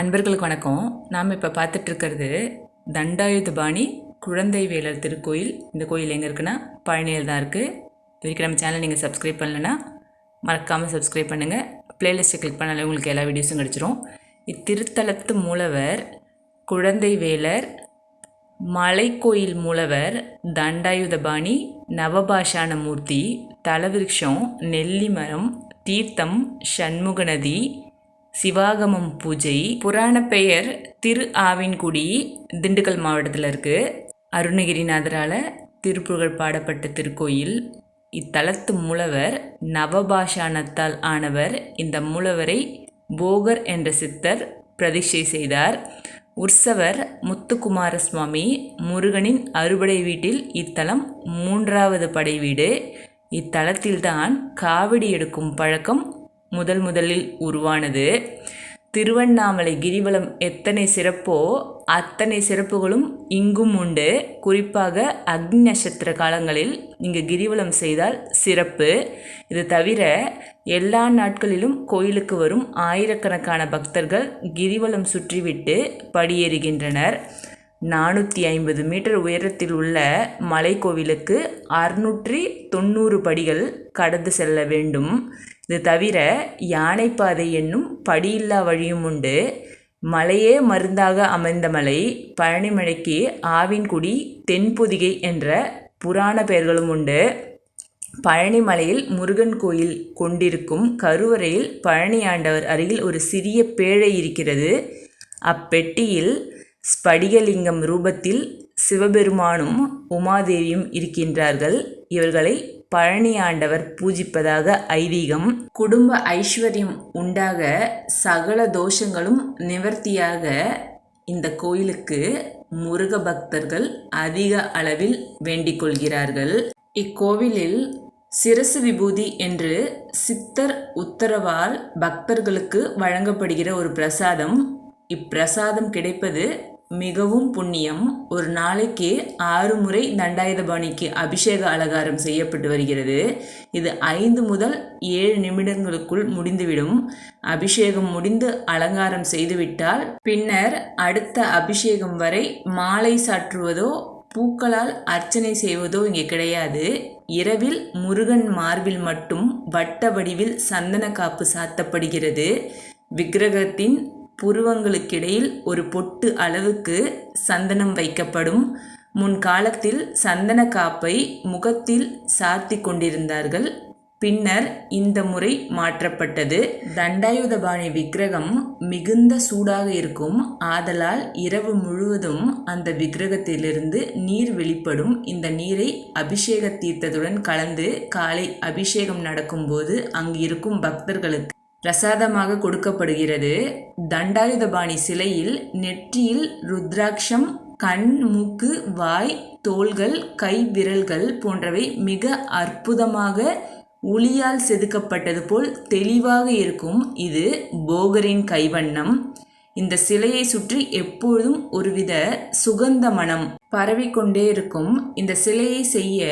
அன்பர்களுக்கு வணக்கம். நாம் இப்போ பார்த்துட்ருக்கிறது தண்டாயுதபாணி குழந்தை வேலர் திருக்கோயில். இந்த கோயில் எங்கே இருக்குன்னா பழனியில் தான் இருக்குது இது வரைக்கும் நம்ம சேனல் நீங்கள் சப்ஸ்கிரைப் பண்ணலைன்னா மறக்காமல் சப்ஸ்கிரைப் பண்ணுங்கள் ப்ளேலிஸ்ட்டை கிளிக் பண்ணாலே உங்களுக்கு எல்லா வீடியோஸும் கிடச்சிரும். இத்திருத்தலத்து மூலவர் குழந்தை வேலர் மலைக்கோயில் மூலவர் தண்டாயுதபாணி நவபாஷான மூர்த்தி தலவிருஷம் நெல்லிமரம் தீர்த்தம் சண்முகநதி சிவாகமம் பூஜை புராண பெயர் திரு ஆவின்குடி திண்டுக்கல் மாவட்டத்தில் இருக்குது அருணகிரிநாதரால் திருப்புகழ் பாடப்பட்ட திருக்கோயில். இத்தலத்து மூலவர் நவபாஷானத்தால் ஆனவர். இந்த மூலவரை போகர் என்ற சித்தர் பிரதிஷ்டை செய்தார். உற்சவர் முத்துக்குமார சுவாமி முருகனின் அறுபடை வீட்டில் இத்தலம் மூன்றாவது படை வீடு. இத்தலத்தில்தான் காவடி எடுக்கும் பழக்கம் முதல் முதலில் உருவானது. திருவண்ணாமலை கிரிவலம் எத்தனை சிறப்போ அத்தனை சிறப்புகளும் இங்கும் உண்டு. குறிப்பாக அக்னி நட்சத்திர காலங்களில் இங்கு கிரிவலம் செய்தால் சிறப்பு. இது தவிர எல்லா நாட்களிலும் கோயிலுக்கு வரும் ஆயிரக்கணக்கான பக்தர்கள் கிரிவலம் சுற்றிவிட்டு படியேறுகின்றனர். நானூற்றி ஐம்பது மீட்டர் உயரத்தில் உள்ள மலைக்கோவிலுக்கு அறுநூற்றி தொண்ணூறு படிகள் கடந்து செல்ல வேண்டும். இது தவிர யானைப்பாதை என்னும் படியில்லா வழியும் உண்டு. மலையே மருந்தாக அமைந்த மலை பழனிமலைக்கு ஆவின்குடி தென்பொதிகை என்ற புராண பெயர்களும் உண்டு. பழனிமலையில் முருகன் கோயில் கொண்டிருக்கும் கருவறையில் பழனி ஆண்டவர் அருகில் ஒரு சிறிய பேழை இருக்கிறது. அப்பெட்டியில் ஸ்படிகலிங்கம் ரூபத்தில் சிவபெருமானும் உமாதேவியும் இருக்கின்றார்கள். இவர்களை பழனி ஆண்டவர் பூஜிப்பதாக ஐதீகம் குடும்ப ஐஸ்வர்யம் உண்டாக சகல தோஷங்களும் நிவர்த்தியாக இந்த கோயிலுக்கு முருக பக்தர்கள் அதிக அளவில் வேண்டிக் கொள்கிறார்கள். இக்கோவிலில் சிரசு விபூதி என்று சித்தர் உத்தரவால் பக்தர்களுக்கு வழங்கப்படுகிற ஒரு பிரசாதம். இப்பிரசாதம் கிடைப்பது மிகவும் புண்ணியம். ஒரு நாளைக்கு ஆறு முறை தண்டாயுதபாணிக்கு அபிஷேக அலங்காரம் செய்யப்பட்டு வருகிறது. இது ஐந்து முதல் ஏழு நிமிடங்களுக்குள் முடிந்துவிடும். அபிஷேகம் முடிந்து அலங்காரம் செய்துவிட்டால் பின்னர் அடுத்த அபிஷேகம் வரை மாலை சாற்றுவதோ பூக்களால் அர்ச்சனை செய்வதோ இங்கே கிடையாது. இரவில் முருகன் மார்பில் மட்டும் வட்ட வடிவில் சந்தன காப்பு சாத்தப்படுகிறது. விக்கிரகத்தின் புருவங்களுக்கிடையில் ஒரு பொட்டு அளவுக்கு சந்தனம் வைக்கப்படும். முன்காலத்தில் சந்தன காப்பை முகத்தில் சாத்தி கொண்டிருந்தார்கள். பின்னர் இந்த முறை மாற்றப்பட்டது. தண்டாயுதபாணி விக்கிரகம் மிகுந்த சூடாக இருக்கும். ஆதலால் இரவு முழுவதும் அந்த விக்கிரகத்திலிருந்து நீர் வெளிப்படும். இந்த நீரை அபிஷேக தீர்த்தத்துடன் கலந்து காலை அபிஷேகம் நடக்கும்போது அங்கு இருக்கும் பக்தர்களுக்கு பிரசாதமாக கொடுக்கப்படுகிறது. தண்டாயுதபாணி சிலையில் நெற்றியில் ருத்ராட்சம் கண் மூக்கு வாய் தோள்கள் கை விரல்கள் போன்றவை மிக அற்புதமாக ஒளியால் செதுக்கப்பட்டது போல் தெளிவாக இருக்கும். இது போகரின் கைவண்ணம். இந்த சிலையை சுற்றி எப்பொழுதும் ஒருவித சுகந்த மனம் பரவிக்கொண்டே இருக்கும். இந்த சிலையை செய்ய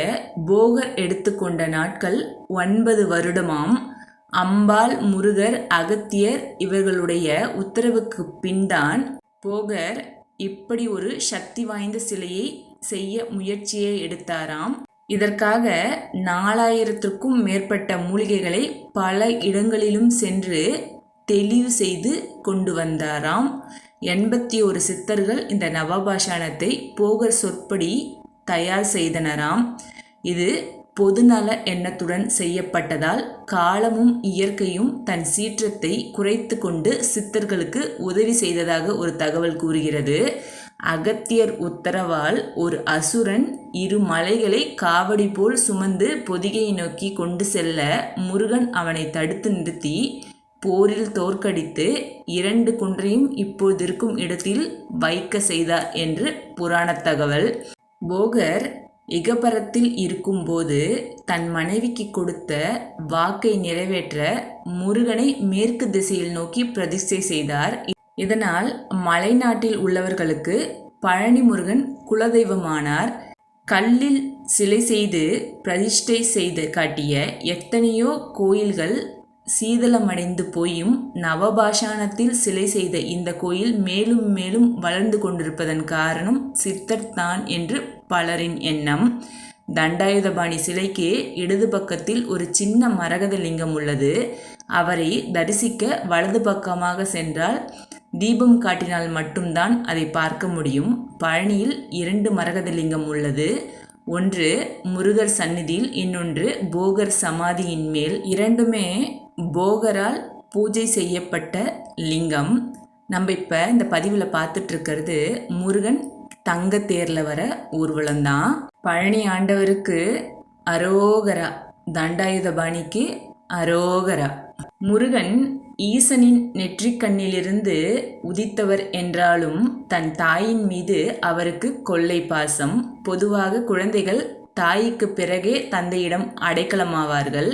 போகர் எடுத்துக்கொண்ட நாட்கள் ஒன்பது வருடமாம். அம்பாள் முருகர் அகத்தியர் இவர்களுடைய உத்தரவுக்கு பின்தான் போகர் இப்படி ஒரு சக்தி வாய்ந்த சிலையை செய்ய முயற்சியை எடுத்தாராம். இதற்காக நாலாயிரத்திற்கும் மேற்பட்ட மூலிகைகளை பல இடங்களிலும் சென்று தெளிவு செய்து கொண்டு வந்தாராம். எண்பத்தி ஒரு சித்தர்கள் இந்த நவபாஷானத்தை போகர் சொற்படி தயார் செய்தனராம். இது பொதுநல எண்ணத்துடன் செய்யப்பட்டதால் காலமும் இயற்கையும் தன் சீற்றத்தை குறைத்து கொண்டு சித்தர்களுக்கு உதவி செய்ததாக ஒரு தகவல் கூறுகிறது. அகத்தியர் உத்தரவால் ஒரு அசுரன் இரு மலைகளை காவடி போல் சுமந்து பொதிகையை நோக்கி கொண்டு செல்ல முருகன் அவனை தடுத்து நிறுத்தி போரில் தோற்கடித்து இரண்டு குன்றையும் இப்போது இருக்கும் இடத்தில் வைக்க செய்தார் என்று புராண தகவல். போகர் இகபரத்தில் இருக்கும்போது தன் மனைவிக்கு கொடுத்த வாக்கை நிறைவேற்ற முருகனை மேற்கு திசையில் நோக்கி பிரதிஷ்டை செய்தார். இதனால் மலைநாட்டில் உள்ளவர்களுக்கு பழனி முருகன் குலதெய்வமானார். கல்லில் சிலை செய்து பிரதிஷ்டை செய்து காட்டிய எத்தனையோ கோயில்கள் சீதளமடைந்து போயும் நவபாஷாணத்தில் சிலை செய்த இந்த கோயில் மேலும் மேலும் வளர்ந்து கொண்டிருப்பதன் காரணம் சித்தர் தான் என்று பலரின் எண்ணம். தண்டாயுதபாணி சிலைக்கு இடது பக்கத்தில் ஒரு சின்ன மரகத லிங்கம் உள்ளது. அவரை தரிசிக்க வலது பக்கமாக சென்றால் தீபம் காட்டினால் மட்டும்தான் அதை பார்க்க முடியும். பழனியில் இரண்டு மரகத லிங்கம் உள்ளது. ஒன்று முருகர் சந்நிதியில் இன்னொன்று போகர் சமாதியின் மேல். இரண்டுமே போகரால் பூஜை செய்யப்பட்ட லிங்கம். நம்ம இப்போ இந்த பதிவில் பார்த்துட்ருக்கிறது முருகன் தங்க தேரில் வர ஊர்வலம் தான் பழனி ஆண்டவருக்கு அரோகரா தண்டாயுதபாணிக்கு அரோகரா. முருகன் ஈசனின் நெற்றிக்கண்ணிலிருந்து உதித்தவர் என்றாலும் தன் தாயின் மீது அவருக்கு கொள்ளை பாசம். பொதுவாக குழந்தைகள் தாய்க்கு பிறகே தந்தையிடம் அடைக்கலமாவார்கள்.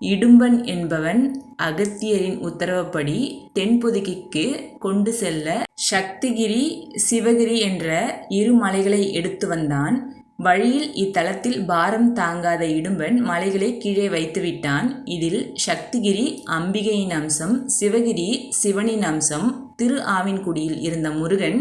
இடும்பன் என்பவன் அகத்தியரின் உத்தரவுப்படி தென்பொதிகைக்கு கொண்டு செல்ல சக்திகிரி சிவகிரி என்ற இரு மலைகளை எடுத்து வந்தான். வழியில் இத்தலத்தில் பாரம் தாங்காத இடும்பன் மலைகளை கீழே வைத்துவிட்டான் இதில் சக்திகிரி அம்பிகையின் அம்சம் சிவகிரி சிவனின் அம்சம் திரு ஆவின்குடியில் இருந்த முருகன்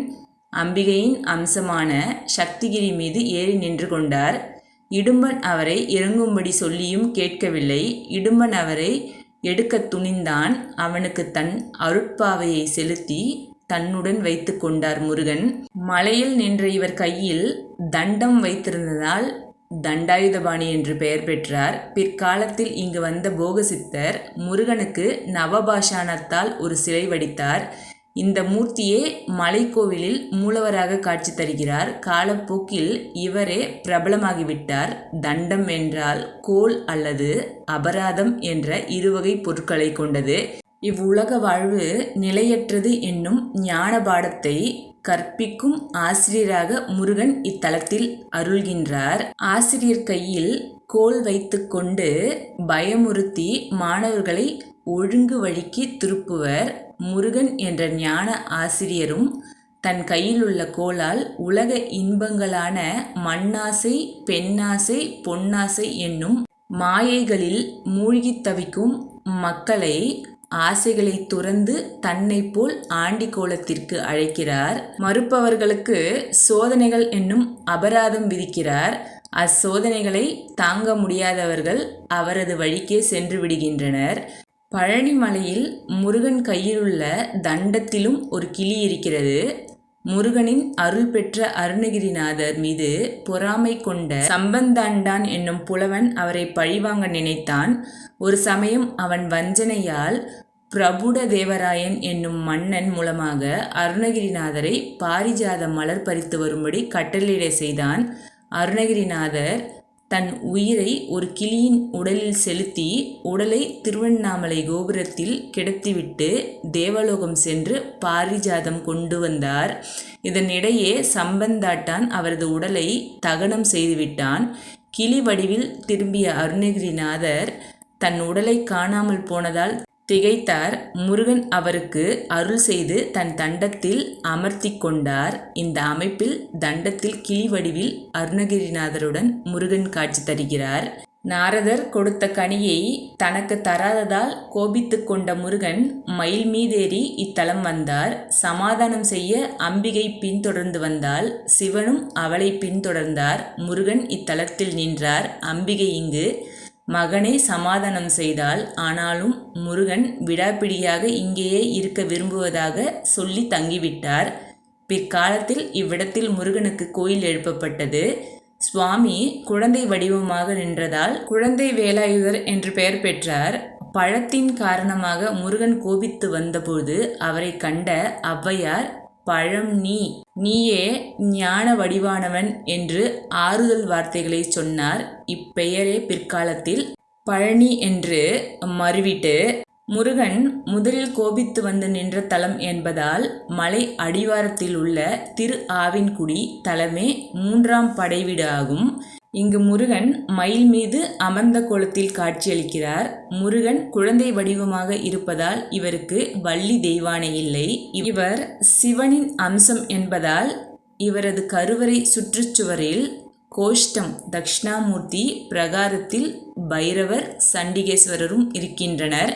அம்பிகையின் அம்சமான சக்திகிரி மீது ஏறி நின்று கொண்டார். இடும்பன் அவரை இறங்கும்படி சொல்லியும் கேட்கவில்லை. இடும்பன் அவரை எடுக்க துணிந்தான். அவனுக்கு தன் அருட்பாவையை செலுத்தி தன்னுடன் வைத்து கொண்டார் முருகன். மலையில் நின்ற இவர் கையில் தண்டம் வைத்திருந்ததால் தண்டாயுதபாணி என்று பெயர் பெற்றார். பிற்காலத்தில் இங்கு வந்த போகசித்தர் முருகனுக்கு நவபாஷாணத்தால் ஒரு சிலை வடித்தார். இந்த மூர்த்தியே மலைக்கோவிலில் மூலவராக காட்சி தருகிறார். காலப்போக்கில் இவரே பிரபலமாகிவிட்டார். தண்டம் என்றால் கோல் அல்லது அபராதம் என்ற இருவகை பொருட்களை கொண்டது. இவ்வுலக வாழ்வு நிலையற்றது என்னும் ஞான பாடத்தை கற்பிக்கும் ஆசிரியராக முருகன் இத்தலத்தில் அருள்கின்றார். ஆசிரியர் கையில் கோல் வைத்துக்கொண்டு பயமுறுத்தி மாணவர்களை ஒழுங்கு வழிக்கு திருப்புவர். முருகன் என்ற ஞான ஆசிரியரும் தன் கையிலுள்ள கோலால் உலக இன்பங்களான மண்ணாசை பெண்ணாசை பொன்னாசை என்னும் மாயைகளில் மூழ்கித் தவிக்கும் மக்களை ஆசைகளை துறந்து தன்னை போல் ஆண்டி கோலத்திற்கு அழைக்கிறார். மறுப்பவர்களுக்கு சோதனைகள் என்னும் அபராதம் விதிக்கிறார். அச்சோதனைகளை தாங்க முடியாதவர்கள் அவரது வழிக்கே சென்று விடுகின்றனர். பழனிமலையில் முருகன் கையிலுள்ள தண்டத்திலும் ஒரு கிளி இருக்கிறது. முருகனின் அருள் பெற்ற அருணகிரிநாதர் மீது பொறாமை கொண்ட சம்பந்தாண்டான் என்னும் புலவன் அவரை பழிவாங்க நினைத்தான். ஒரு சமயம் அவன் வஞ்சனையால் பிரபுட தேவராயன் என்னும் மன்னன் மூலமாக அருணகிரிநாதரை பாரிஜாத மலர் பறித்து வரும்படி கட்டளையிட செய்தான். அருணகிரிநாதர் தன் உயிரை ஒரு கிளியின் உடலில் செலுத்தி உடலை திருவண்ணாமலை கோபுரத்தில் கிடத்திவிட்டு தேவலோகம் சென்று பாரிஜாதம் கொண்டு வந்தார். இதனிடையே சம்பந்தாட்டான் அவரது உடலை தகனம் செய்துவிட்டான். கிளி வடிவில் திரும்பிய அருணகிரிநாதர் தன் உடலை காணாமல் போனதால் திகைத்தார் முருகன் அவருக்கு அருள் செய்து தன் தண்டத்தில் அமர்த்தி கொண்டார். இந்த அமைப்பில் தண்டத்தில் கிளி வடிவில் அருணகிரிநாதருடன் முருகன் காட்சி தருகிறார். நாரதர் கொடுத்த கனியை தனக்கு தராததால் கோபித்து கொண்ட முருகன் மயில் மீதேறி இத்தலம் வந்தார். சமாதானம் செய்ய அம்பிகை பின்தொடர்ந்து வந்தால் சிவனும் அவளை பின்தொடர்ந்தார். முருகன் இத்தலத்தில் நின்றார். அம்பிகை இங்கு மகனை சமாதானம் செய்தால் ஆனாலும் முருகன் விடாப்பிடியாக இங்கேயே இருக்க விரும்புவதாக சொல்லி தங்கிவிட்டார். பிற்காலத்தில் இவ்விடத்தில் முருகனுக்கு கோயில் எழுப்பப்பட்டது. சுவாமி குழந்தை வடிவமாக நின்றதால் குழந்தை வேலாயுதர் என்று பெயர் பெற்றார். பழத்தின் காரணமாக முருகன் கோபித்து வந்தபோது அவரை கண்ட ஔவையார் பழம் நீ. நீயே ஞான வடிவானவன் என்று ஆறுதல் வார்த்தைகளை சொன்னார். இப்பெயரே பிற்காலத்தில் பழனி என்று மறுவிட்டு முருகன் முதலில் கோபித்து வந்து நின்ற தலம் என்பதால் மலை அடிவாரத்தில் உள்ள திரு ஆவின்குடி தலமே மூன்றாம் படைவீடு ஆகும் இங்கு முருகன் மயில் மீது அமர்ந்த கோலத்தில் காட்சியளிக்கிறார். முருகன் குழந்தை வடிவமாக இருப்பதால் இவருக்கு வள்ளி தெய்வானை இல்லை. இவர் சிவனின் அம்சம் என்பதால் இவரது கருவறை சுற்றுச்சுவரில் கோஷ்டம் தக்ஷணாமூர்த்தி பிரகாரத்தில் பைரவர் சண்டிகேஸ்வரரும் இருக்கின்றனர்.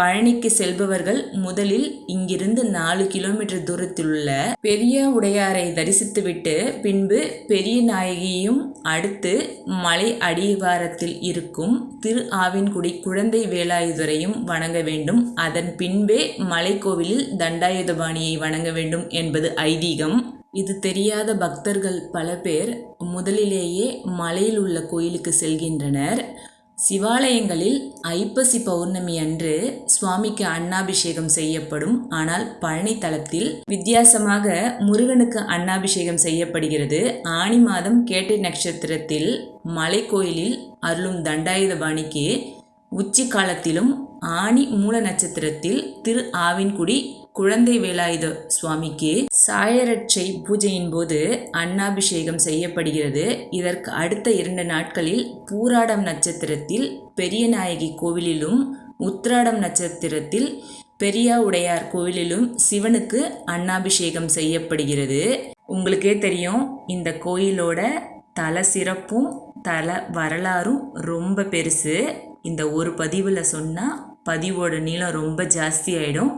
பழனிக்கு செல்பவர்கள் முதலில் இங்கிருந்து நாலு கிலோமீட்டர் தூரத்தில் உள்ள பெரிய உடையாரை தரிசித்துவிட்டு பின்பு பெரிய நாயகியும் அடுத்து மலை அடிவாரத்தில் இருக்கும் திரு ஆவின்குடி குழந்தை வேலாயுதரையும் வணங்க வேண்டும். அதன் பின்பே மலைக்கோவிலில் தண்டாயுதபாணியை வணங்க வேண்டும் என்பது ஐதீகம். இது தெரியாத பக்தர்கள் பல பேர் முதலிலேயே மலையில் உள்ள கோயிலுக்கு செல்கின்றனர். சிவாலயங்களில் ஐப்பசி பௌர்ணமி அன்று சுவாமிக்கு அன்னாபிஷேகம் செய்யப்படும். ஆனால் பழனி தலத்தில் வித்தியாசமாக முருகனுக்கு அன்னாபிஷேகம் செய்யப்படுகிறது. ஆனி மாதம் கேட்டை நட்சத்திரத்தில் மலை கோயிலில் அருளும் தண்டாயுதபாணிக்கு உச்சி காலத்திலும் ஆனி மூல நட்சத்திரத்தில் திரு ஆவின்குடி குழந்தை வேலாயுத சுவாமிக்கு சாயரட்சை பூஜையின் போது அன்னாபிஷேகம் செய்யப்படுகிறது. இதற்கு அடுத்த இரண்டு நாட்களில் பூராடம் நட்சத்திரத்தில் பெரியநாயகி கோவிலிலும் உத்ராடம் நட்சத்திரத்தில் பெரியா உடையார் கோவிலிலும் சிவனுக்கு அன்னாபிஷேகம் செய்யப்படுகிறது. உங்களுக்கே தெரியும் இந்த கோயிலோட தல சிறப்பும் தல வரலாறும் ரொம்ப பெருசு. இந்த ஒரு பதிவில் சொன்னால் பதிவோட நீளம் ரொம்ப ஜாஸ்தி ஆகிடும்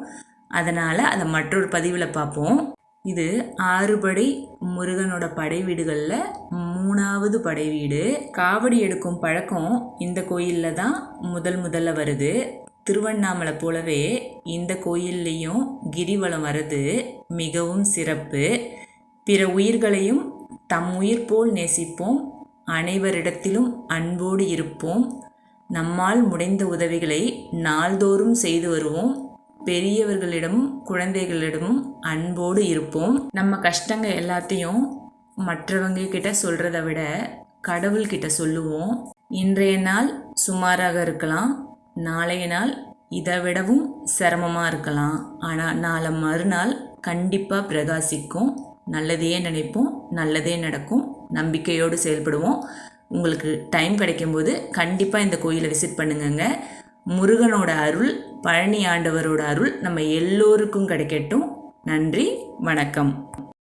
அதனால் அதை மற்றொரு பதிவில் பார்ப்போம் இது ஆறுபடை முருகனோட படை வீடுகளில் மூணாவது படை வீடு. காவடி எடுக்கும் பழக்கம் இந்த கோயிலில் தான் முதல் முதல்ல வருது. திருவண்ணாமலை போலவே இந்த கோயில்லையும் கிரிவலம் வர்றது மிகவும் சிறப்பு. பிற உயிர்களையும் தம் உயிர் போல் நேசிப்போம். அனைவரிடத்திலும் அன்போடு இருப்போம். நம்மால் முடிந்த உதவிகளை நாள்தோறும் செய்து வருவோம். பெரியவர்களிடமும் குழந்தைகளிடமும் அன்போடு இருப்போம். நம்ம கஷ்டங்க எல்லாத்தையும் மற்றவங்க கிட்ட சொல்கிறத விட கடவுள்கிட்ட சொல்லுவோம். இன்றைய நாள் சுமாராக இருக்கலாம். நாளைய நாள் இதை விடவும் சிரமமாக இருக்கலாம். ஆனால் நாளை மறுநாள் கண்டிப்பாக பிரகாசிக்கும். நல்லதையே நினைப்போம் நல்லதே நடக்கும். நம்பிக்கையோடு செயல்படுவோம். உங்களுக்கு டைம் கிடைக்கும்போது கண்டிப்பாக இந்த கோயிலை விசிட் பண்ணுங்கங்க. முருகனோட அருள் பழனி ஆண்டவரோட அருள் நம்ம எல்லோருக்கும் கிடைக்கட்டும். நன்றி வணக்கம்.